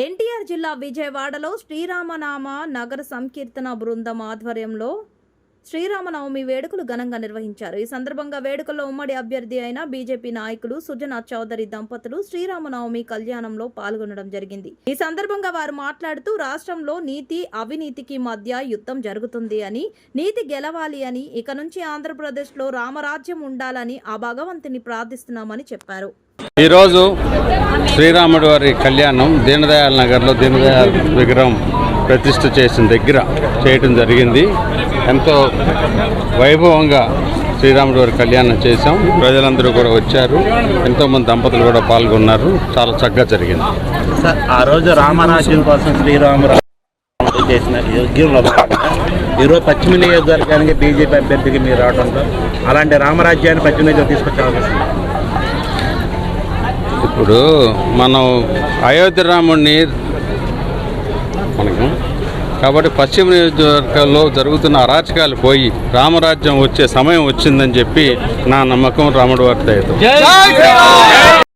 ఎన్టీఆర్ జిల్లా విజయవాడలో శ్రీరామనామ నగర సంకీర్తన బృందం ఆధ్వర్యంలో శ్రీరామనవమి వేడుకలు ఘనంగా నిర్వహించారు. ఈ సందర్భంగా వేడుకల్లో ఉమ్మడి అభ్యర్థి అయిన బీజేపీ నాయకులు సుజనా చౌదరి దంపతులు శ్రీరామనవమి కళ్యాణంలో పాల్గొనడం జరిగింది. ఈ సందర్భంగా వారు మాట్లాడుతూ రాష్ట్రంలో నీతి అవినీతికి మధ్య యుద్ధం జరుగుతుంది అని నీతి గెలవాలి అని ఇక నుంచి ఆంధ్రప్రదేశ్లో రామరాజ్యం ఉండాలని ఆ భగవంతుని ప్రార్థిస్తున్నామని చెప్పారు. ఈరోజు శ్రీరాముడి వారి కళ్యాణం దీనదయాల్ నగర్లో దీనదయాల్ విగ్రహం ప్రతిష్ఠ చేసిన దగ్గర చేయటం జరిగింది. ఎంతో వైభవంగా శ్రీరాముడి వారి కళ్యాణం చేశాం. ప్రజలందరూ కూడా వచ్చారు. ఎంతోమంది దంపతులు కూడా పాల్గొన్నారు. చాలా చక్కగా జరిగింది. సార్ ఆ రోజు రామరాజ్యం కోసం శ్రీరామరాజు చేసిన యజ్ఞంలో ఈరోజు పశ్చిమ నియోజకవర్గానికి బీజేపీ అభ్యర్థికి మీరు రావడంతో అలాంటి రామరాజ్యాన్ని పశ్చిమ నియోజకవర్గం తీసుకొచ్చే అవకాశం ఇప్పుడు మనం అయోధ్య రాముడిని మనకు కాబట్టి పశ్చిమ నియోజకవర్గాల్లో జరుగుతున్న అరాచకాలు పోయి రామరాజ్యం వచ్చే సమయం వచ్చిందని చెప్పి నా నమ్మకం రాముడి వారి దయతో.